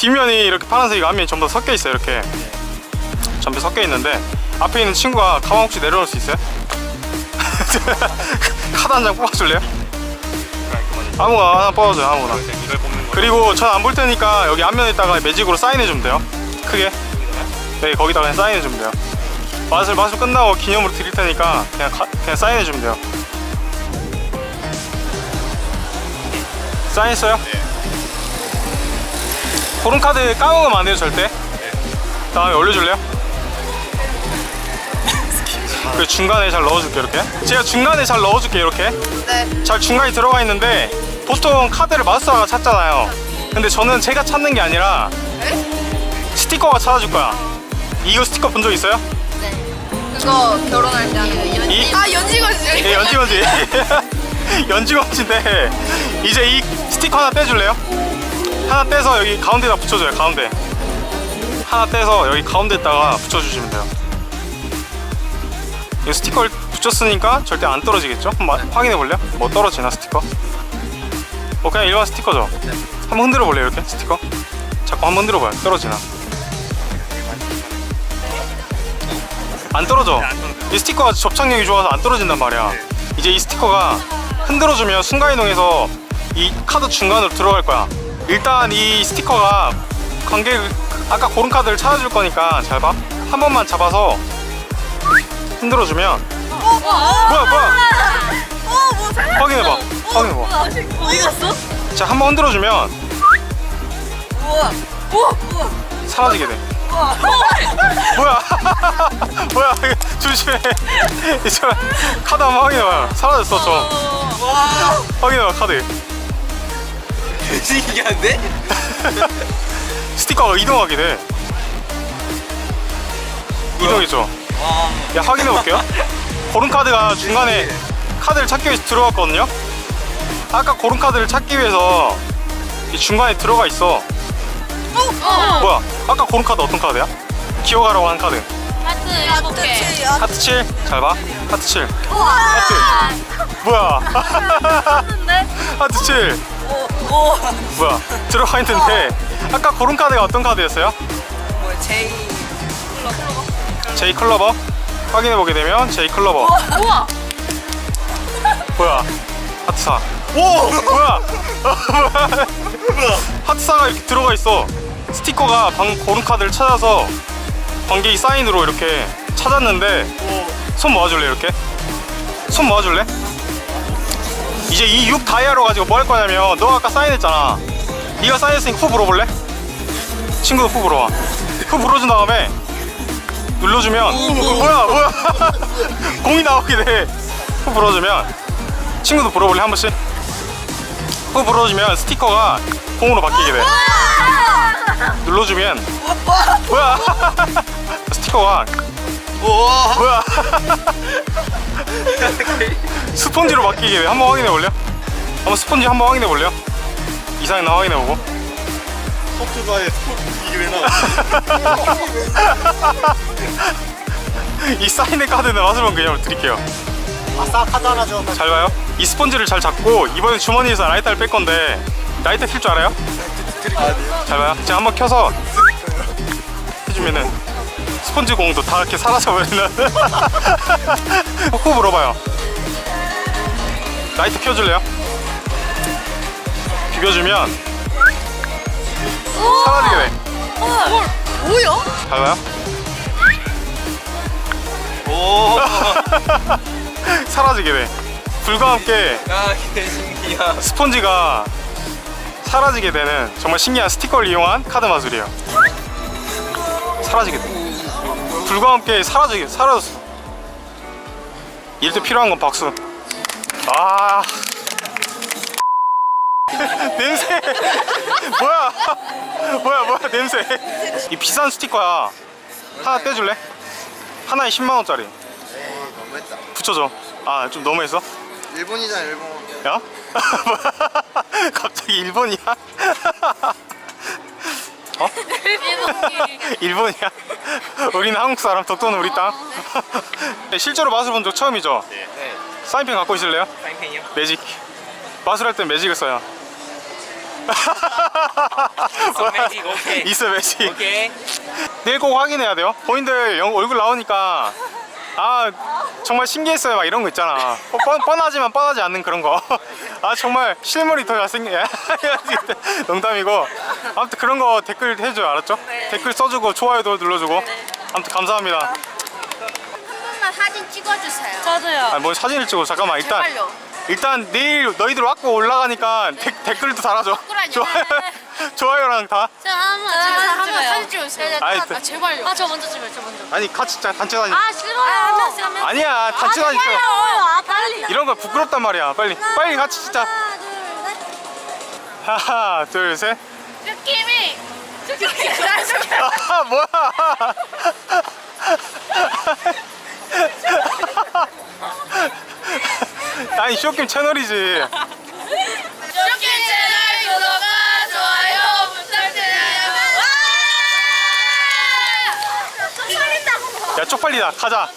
뒷면이 이렇게 파란색이고 앞면이 전부 다 섞여 있어요 이렇게 전부 섞여 있는데 앞에 있는 친구가 가방 혹시 내려놓을 수 있어요? 카드 한 장 뽑아줄래요? 아무거나 하나 뽑아줘요 아무거나. 그리고 전 안 볼 테니까 여기 앞면에다가 매직으로 사인해 주면 돼요 크게 네 거기다가 그냥 사인해 주면 돼요 맛을 마술 끝나고 기념으로 드릴 테니까 그냥 가- 그냥 사인해 주면 돼요 사인했어요? 네. 고른 카드 까먹으면 안 돼요 절대 다음에 올려줄래요? 그 중간에 잘 넣어줄게 이렇게 제가 중간에 잘 넣어줄게 이렇게 네. 잘 중간에 들어가 있는데 보통 카드를 마스터가 찾잖아요 근데 저는 제가 찾는 게 아니라 스티커가 찾아줄 거야 이거 스티커 본 적 있어요? 네. 그거 결혼할 때 하는 거. 이- 아 연지거지. 예, 연지건지 연지건지인데 이제 이 스티커 하나 떼줄래요? 하나 떼서 여기 가운데다 붙여줘요 가운데 하나 떼서 여기 가운데다가 붙여주시면 돼요 이 스티커를 붙였으니까 절대 안 떨어지겠죠? 한번 확인해 볼래요? 뭐 떨어지나 스티커? 어 그냥 일반 스티커죠? 한번 흔들어 볼래요 이렇게 스티커? 자꾸 한번 흔들어 봐요 떨어지나 안 떨어져 안 떨어져요. 이 스티커가 접착력이 좋아서 안 떨어진단 말이야 이제 이 스티커가 흔들어주면 순간이동해서 이 카드 중간으로 들어갈 거야 일단 이 스티커가 관계 아까 고른 카드를 찾아줄 거니까 잘 봐 한 번만 잡아서 흔들어주면 뭐야 뭐야 어뭐 잘. 확인해봐 확인해봐 어디 갔어? 자 한 번 흔들어주면 우와. 우와. 우와. 사라지게 돼 우와. 뭐야 뭐야 조심해 이제 카드 한 번 확인해봐요 사라졌어 좀 와. 확인해봐 카드 신기한데? 스티커가 이동하게 돼 이동했죠 와. 야 확인해 볼게요. 고른 카드가 중간에 카드를 찾기 위해서 들어갔거든요. 아까 고른 카드를 찾기 위해서 이 중간에 들어가 있어. 어. 뭐야? 아까 고른 카드 어떤 카드야? 기억하라고 한 카드. 하트 일곱 개. 하트 7. 잘 봐. 하트 7. 우와. 하트. 뭐야? 하트 7. 오. 오. 뭐야? 들어가 있는데 아까 고른 카드가 어떤 카드였어요? 뭐 제이. 제이 클러버. 확인해 보게 되면 제이 클러버. 우와. 뭐야? 하트 4. 오! 뭐야? 뭐야? 하트 4가 이렇게 들어가 있어. 스티커가 방 고른 카드를 찾아서 관계기 사인으로 이렇게 찾았는데 손 모아줄래 이렇게? 손 모아줄래? 이제 이 6 다이아로 가지고 뭐 할 거냐면 너 아까 사인했잖아. 네가 사인했으니까 후 불어볼래? 친구도 후 불어와. 후 불어준 다음에 눌러주면 뭐야 뭐야 공이 나오게 돼. 후 불어주면 친구도 불어볼래 한 번씩? 후 불어주면 스티커가 공으로 바뀌게 돼. 눌러주면 뭐야? 스티커가 우와. 뭐야? 스펀지로 바뀌게 돼. 한번 확인해 볼래요? 한번 스펀지 한번 확인해 볼래요? 이상이 나 확인해 보고. 소프트바의 스포츠 이게 왜 나와? 이 사인의 카드는 마술본 그냥 드릴게요. 아싸 카드 하나 줘. 잘 봐요. 이 스펀지를 잘 잡고 이번에 주머니에서 라이터를 뺄 건데 라이터 킬줄 알아요? 잘 봐요. 제가 한번 켜서 해주면은 스펀지 공도 다 이렇게 사라져 버리는. 코 물어봐요. 라이트 켜줄래요? 비벼주면 사라지게 돼. 뭐야? 잘 봐요. 오. 사라지게 돼. 불과 함께 야, 개신기야. 스펀지가 사라지게 되는 정말 신기한 스티커를 이용한 카드 마술이에요. 사라지게 돼. 불과 함께 사라지게 사라졌어. 이럴 때 필요한 건 박수. 아. 냄새. 뭐야? 뭐야 뭐야 냄새. 이 비싼 스티커야. 하나 떼줄래? 하나에 10만 원짜리. 너무했다. 붙여줘. 아 좀 너무했어? 일본이잖아 일본. 야? 갑자기 일본이야? 어? 일본이야? 우리는 한국 사람, 독도는 우리 땅. 네, 실제로 마술 본 적 처음이죠? 네. 사인펜 갖고 있을래요? 사인펜이요? 매직. 마술할 땐 매직을 써요. 있어, 매직, 오케이. 있어 매직 오케이. 내일 꼭 확인해야 돼요 본인들 영- 얼굴 나오니까 아 정말 신기했어요 막 이런 거 있잖아 뻔, 뻔하지만 뻔하지 않는 그런 거 아 정말 실물이 더 잘생겨 농담이고 아무튼 그런 거 댓글 해줘요 알았죠? 댓글 써주고 좋아요도 눌러주고 아무튼 감사합니다 한번만 사진 찍어주세요. 저도요. 아, 뭐 사진을 찍고 잠깐만 일단 제발요. 일단 내일 너희들 왔고 올라가니까 댓- 댓글도 달아줘. 좋아요 좋아요랑 다 자, 한번 아, 찍어서 한번 찍어요. 사진 찍어주세요. 아, 그- 제발요. 아, 저 먼저 찍어요, 저 먼저. 아니 같이 자- 단체 사진 아, 싫어요. 한 명씩, 한 명씩. 아니야 단체 사진 찍어 아, 빨리. 이런 거 부끄럽단 말이야 빨리 빨리 같이 찍자 하나 둘셋 느낌이. 느낌이. 날 속여. 아 뭐야 아니 쇼킴 채널이지 쇼킹 채널 구독과 좋아요 부탁드려요. 와! 야 쪽팔리다 가자